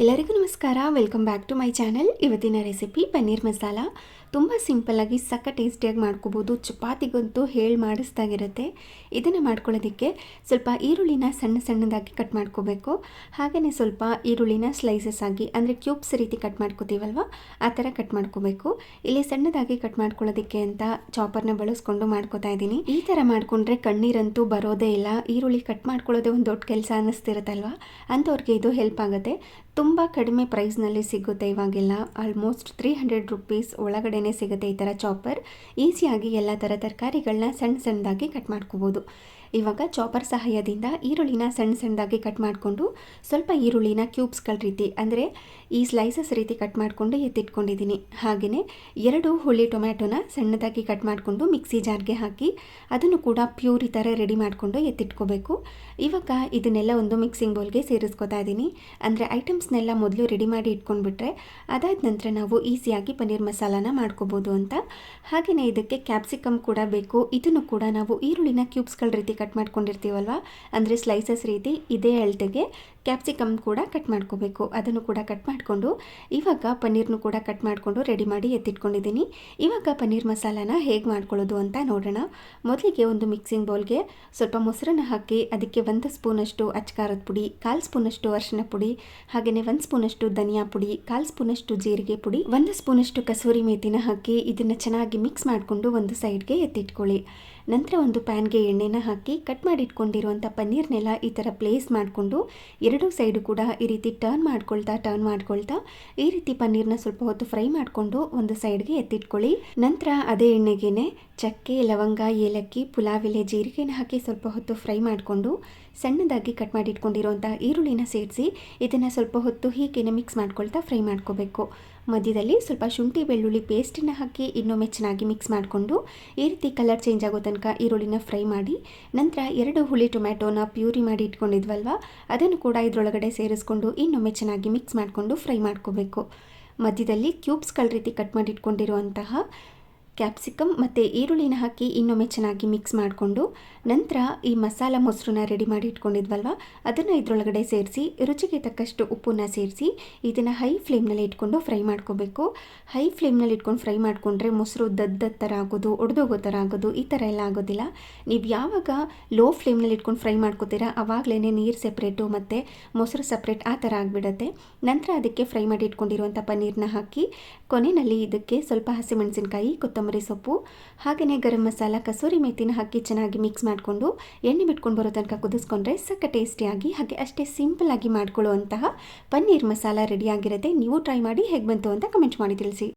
ಎಲ್ಲರಿಗೂ ನಮಸ್ಕಾರ. Welcome back to my channel ಇವತ್ತಿನ ರೆಸಿಪಿ ಪನ್ನೀರ್ ಮಸಾಲ. ತುಂಬ ಸಿಂಪಲ್ಲಾಗಿ ಸಕ್ಕ ಟೇಸ್ಟಿಯಾಗಿ ಮಾಡ್ಕೋಬೋದು. ಚಪಾತಿಗಂತೂ ಹೇಳಿ ಮಾಡಿಸ್ದಾಗಿರುತ್ತೆ. ಇದನ್ನು ಮಾಡ್ಕೊಳ್ಳೋದಕ್ಕೆ ಸ್ವಲ್ಪ ಈರುಳ್ಳಿನ ಸಣ್ಣ ಸಣ್ಣದಾಗಿ ಕಟ್ ಮಾಡ್ಕೋಬೇಕು. ಹಾಗೆಯೇ ಸ್ವಲ್ಪ ಈರುಳ್ಳಿನ ಸ್ಲೈಸಸ್ ಆಗಿ, ಅಂದರೆ ಕ್ಯೂಬ್ಸ್ ರೀತಿ ಕಟ್ ಮಾಡ್ಕೋತೀವಲ್ವ? ಆ ಥರ ಕಟ್ ಮಾಡ್ಕೋಬೇಕು. ಇಲ್ಲಿ ಸಣ್ಣದಾಗಿ ಕಟ್ ಮಾಡ್ಕೊಳ್ಳೋದಕ್ಕೆ ಅಂತ ಚಾಪರ್ನ ಬಳಸ್ಕೊಂಡು ಮಾಡ್ಕೋತಾ ಇದ್ದೀನಿ. ಈ ಥರ ಮಾಡಿಕೊಂಡ್ರೆ ಕಣ್ಣೀರಂತೂ ಬರೋದೇ ಇಲ್ಲ. ಈರುಳ್ಳಿ ಕಟ್ ಮಾಡ್ಕೊಳ್ಳೋದೇ ಒಂದು ದೊಡ್ಡ ಕೆಲಸ ಅನ್ನಿಸ್ತಿರುತ್ತಲ್ವ ಅಂಥವ್ರಿಗೆ ಇದು ಹೆಲ್ಪ್ ಆಗುತ್ತೆ. ತುಂಬ ಕಡಿಮೆ ಪ್ರೈಸ್ನಲ್ಲಿ ಸಿಗುತ್ತೆ ಇವಾಗೆಲ್ಲ. ಆಲ್ಮೋಸ್ಟ್ ತ್ರೀ ಹಂಡ್ರೆಡ್ ರುಪೀಸ್ ಒಳಗಡೆನೆ ಸಿಗುತ್ತೆ ಈ ಥರ ಚಾಪರ್ ಈಸಿಯಾಗಿ ಎಲ್ಲ ಥರ ತರಕಾರಿಗಳನ್ನ ಸಣ್ಣ ಸಣ್ಣದಾಗಿ ಕಟ್ ಮಾಡ್ಕೋಬೋದು. ಇವಾಗ ಚಾಪರ್ ಸಹಾಯದಿಂದ ಈರುಳ್ಳಿನ ಸಣ್ಣ ಸಣ್ಣದಾಗಿ ಕಟ್ ಮಾಡಿಕೊಂಡು ಸ್ವಲ್ಪ ಈರುಳ್ಳಿನ ಕ್ಯೂಬ್ಸ್ಗಳ ರೀತಿ, ಅಂದರೆ ಈ ಸ್ಲೈಸಸ್ ರೀತಿ ಕಟ್ ಮಾಡಿಕೊಂಡು ಎತ್ತಿಟ್ಕೊಂಡಿದ್ದೀನಿ. ಹಾಗೆಯೇ ಎರಡು ಹುಳಿ ಟೊಮ್ಯಾಟೊನ ಸಣ್ಣದಾಗಿ ಕಟ್ ಮಾಡಿಕೊಂಡು ಮಿಕ್ಸಿ ಜಾರ್ಗೆ ಹಾಕಿ ಅದನ್ನು ಕೂಡ ಪ್ಯೂರಿ ಥರ ರೆಡಿ ಮಾಡಿಕೊಂಡು ಎತ್ತಿಟ್ಕೋಬೇಕು. ಇವಾಗ ಇದನ್ನೆಲ್ಲ ಒಂದು ಮಿಕ್ಸಿಂಗ್ ಬೌಲ್ಗೆ ಸೇರಿಸ್ಕೊತಾ ಇದ್ದೀನಿ. ಅಂದರೆ ಐಟಮ್ಸ್ನೆಲ್ಲ ಮೊದಲು ರೆಡಿ ಮಾಡಿ ಇಟ್ಕೊಂಡ್ಬಿಟ್ರೆ ಅದಾದ ನಂತರ ನಾವು ಈಸಿಯಾಗಿ ಪನ್ನೀರ್ ಮಸಾಲಾನ ಮಾಡ್ಕೋಬೋದು ಅಂತ. ಹಾಗೆಯೇ ಇದಕ್ಕೆ ಕ್ಯಾಪ್ಸಿಕಮ್ ಕೂಡ ಬೇಕು. ಇದನ್ನು ಕೂಡ ನಾವು ಈರುಳ್ಳಿನ ಕ್ಯೂಬ್ಸ್ಗಳ ರೀತಿ ಕಟ್ ಮಾಡ್ಕೊಂಡಿರ್ತೀವಲ್ವ? ಅಂದರೆ ಸ್ಲೈಸಸ್ ರೀತಿ ಇದೇ ಅಳತೆಗೆ ಕ್ಯಾಪ್ಸಿಕಮ್ ಕೂಡ ಕಟ್ ಮಾಡ್ಕೋಬೇಕು. ಅದನ್ನು ಕೂಡ ಕಟ್ ಮಾಡಿಕೊಂಡು, ಇವಾಗ ಪನ್ನೀರ್ನು ಕೂಡ ಕಟ್ ಮಾಡಿಕೊಂಡು ರೆಡಿ ಮಾಡಿ ಎತ್ತಿಟ್ಕೊಂಡಿದ್ದೀನಿ. ಇವಾಗ ಪನ್ನೀರ್ ಮಸಾಲಾನ ಹೇಗೆ ಮಾಡ್ಕೊಳ್ಳೋದು ಅಂತ ನೋಡೋಣ. ಮೊದಲಿಗೆ ಒಂದು ಮಿಕ್ಸಿಂಗ್ ಬೌಲ್ಗೆ ಸ್ವಲ್ಪ ಮೊಸರನ್ನ ಹಾಕಿ, ಅದಕ್ಕೆ ಒಂದು ಸ್ಪೂನಷ್ಟು ಅಚ್ಕಾರದ ಪುಡಿ, ಕಾಲು ಸ್ಪೂನಷ್ಟು ಅರಿಶಿನ ಪುಡಿ ಹಾಗೆಯೇ ಒಂದು ಸ್ಪೂನಷ್ಟು ಧನಿಯಾ ಪುಡಿ, ಕಾಲು ಸ್ಪೂನಷ್ಟು ಜೀರಿಗೆ ಪುಡಿ, ಒಂದು ಸ್ಪೂನಷ್ಟು ಕಸೂರಿ ಮೇತಿನ ಹಾಕಿ ಇದನ್ನು ಚೆನ್ನಾಗಿ ಮಿಕ್ಸ್ ಮಾಡಿಕೊಂಡು ಒಂದು ಸೈಡ್ಗೆ ಎತ್ತಿಟ್ಕೊಳ್ಳಿ. ನಂತರ ಒಂದು ಪ್ಯಾನ್ಗೆ ಎಣ್ಣೆನ ಹಾಕಿ ಕಟ್ ಮಾಡಿ ಇಟ್ಕೊಂಡಿರುವಂಥ ಪನ್ನೀರ್ನೆಲ್ಲ ಈ ಥರ ಪ್ಲೇಸ್ ಮಾಡಿಕೊಂಡು ಎರಡೂ ಸೈಡು ಕೂಡ ಈ ರೀತಿ ಟರ್ನ್ ಮಾಡ್ಕೊಳ್ತಾ ಟರ್ನ್ ಮಾಡ್ಕೊಳ್ತಾ ಈ ರೀತಿ ಪನ್ನೀರ್ನ ಸ್ವಲ್ಪ ಹೊತ್ತು ಫ್ರೈ ಮಾಡಿಕೊಂಡು ಒಂದು ಸೈಡ್ಗೆ ಎತ್ತಿಟ್ಕೊಳ್ಳಿ. ನಂತರ ಅದೇ ಎಣ್ಣೆಗೇನೆ ಚಕ್ಕೆ, ಲವಂಗ, ಏಲಕ್ಕಿ ಪುಲಾವ್ ಎಲೆ ಜೀರಿಗೆನ ಹಾಕಿ ಸ್ವಲ್ಪ ಹೊತ್ತು ಫ್ರೈ ಮಾಡಿಕೊಂಡು ಸಣ್ಣದಾಗಿ ಕಟ್ ಮಾಡಿ ಇಟ್ಕೊಂಡಿರುವಂಥ ಈರುಳ್ಳಿನ ಸೇರಿಸಿ ಇದನ್ನು ಸ್ವಲ್ಪ ಹೊತ್ತು ಹೀಗೇನೆ ಮಿಕ್ಸ್ ಮಾಡ್ಕೊಳ್ತಾ ಫ್ರೈ ಮಾಡ್ಕೋಬೇಕು. ಮಧ್ಯದಲ್ಲಿ ಸ್ವಲ್ಪ ಶುಂಠಿ ಬೆಳ್ಳುಳ್ಳಿ ಪೇಸ್ಟನ್ನು ಹಾಕಿ ಇನ್ನೊಮ್ಮೆ ಚೆನ್ನಾಗಿ ಮಿಕ್ಸ್ ಮಾಡಿಕೊಂಡು ಈ ರೀತಿ ಕಲರ್ ಚೇಂಜ್ ಆಗೋ ತನಕ ಈರುಳ್ಳಿನ ಫ್ರೈ ಮಾಡಿ, ನಂತರ ಎರಡು ಹುಳಿ ಟೊಮ್ಯಾಟೋನ ಪ್ಯೂರಿ ಮಾಡಿ ಇಟ್ಕೊಂಡಿದ್ವಲ್ವ? ಅದನ್ನು ಕೂಡ ಇದರೊಳಗಡೆ ಸೇರಿಸ್ಕೊಂಡು ಇನ್ನೊಮ್ಮೆ ಚೆನ್ನಾಗಿ ಮಿಕ್ಸ್ ಮಾಡಿಕೊಂಡು ಫ್ರೈ ಮಾಡ್ಕೋಬೇಕು. ಮಧ್ಯದಲ್ಲಿ ಕ್ಯೂಬ್ಸ್ಗಳ ರೀತಿ ಕಟ್ ಮಾಡಿ ಇಟ್ಕೊಂಡಿರುವಂತಹ ಕ್ಯಾಪ್ಸಿಕಮ್ ಮತ್ತು ಈರುಳ್ಳಿನ ಹಾಕಿ ಇನ್ನೊಮ್ಮೆ ಚೆನ್ನಾಗಿ ಮಿಕ್ಸ್ ಮಾಡಿಕೊಂಡು ನಂತರ ಈ ಮಸಾಲ ಮೊಸರನ್ನ ರೆಡಿ ಮಾಡಿ ಇಟ್ಕೊಂಡಿದ್ವಲ್ವ? ಅದನ್ನು ಇದರೊಳಗಡೆ ಸೇರಿಸಿ, ರುಚಿಗೆ ತಕ್ಕಷ್ಟು ಉಪ್ಪನ್ನ ಸೇರಿಸಿ ಇದನ್ನು ಹೈ ಫ್ಲೇಮ್ನಲ್ಲಿ ಇಟ್ಕೊಂಡು ಫ್ರೈ ಮಾಡ್ಕೋಬೇಕು. ಹೈ ಫ್ಲೇಮ್ನಲ್ಲಿ ಇಟ್ಕೊಂಡು ಫ್ರೈ ಮಾಡಿಕೊಂಡ್ರೆ ಮೊಸರು ದದ್ದ ಥರ ಆಗೋದು ಒಡೆದೋಗೋ ಥರ ಆಗೋದು, ಈ ಥರ ಎಲ್ಲ ಆಗೋದಿಲ್ಲ. ನೀವು ಯಾವಾಗ ಲೋ ಫ್ಲೇಮ್ನಲ್ಲಿ ಇಟ್ಕೊಂಡು ಫ್ರೈ ಮಾಡ್ಕೋತೀರಾ ಆವಾಗಲೇ ನೀರು ಸೆಪ್ರೇಟು ಮತ್ತು ಮೊಸರು ಸಪ್ರೇಟ್ ಆ ಥರ ಆಗಿಬಿಡುತ್ತೆ. ನಂತರ ಅದಕ್ಕೆ ಫ್ರೈ ಮಾಡಿ ಇಟ್ಕೊಂಡಿರುವಂಥ ಪನ್ನೀರನ್ನ ಹಾಕಿ ಕೊನೆಯಲ್ಲಿ ಇದಕ್ಕೆ ಸ್ವಲ್ಪ ಹಸಿಮೆಣಸಿನ್ಕಾಯಿ, ಕೊತ್ತಂಬರಿ ಕೊತ್ತಂಬರಿ ಸೊಪ್ಪು ಹಾಗೆಯೇ ಗರಂ ಮಸಾಲ, ಕಸೂರಿ ಮೇಥಿನ ಹಾಕಿ ಚೆನ್ನಾಗಿ ಮಿಕ್ಸ್ ಮಾಡಿಕೊಂಡು ಎಣ್ಣೆ ಬಿಟ್ಕೊಂಡು ಬರೋ ತನಕ ಕುದಿಸ್ಕೊಂಡ್ರೆ ಸಕ್ಕ ಟೇಸ್ಟಿಯಾಗಿ ಹಾಗೆ ಅಷ್ಟೇ ಸಿಂಪಲ್ ಆಗಿ ಮಾಡ್ಕೊಳ್ಳುವಂತಹ ಪನ್ನೀರ್ ಮಸಾಲ ರೆಡಿಯಾಗಿರುತ್ತೆ ನೀವು ಟ್ರೈ ಮಾಡಿ ಹೇಗೆ ಬಂತು ಅಂತ ಕಮೆಂಟ್ ಮಾಡಿ ತಿಳಿಸಿ.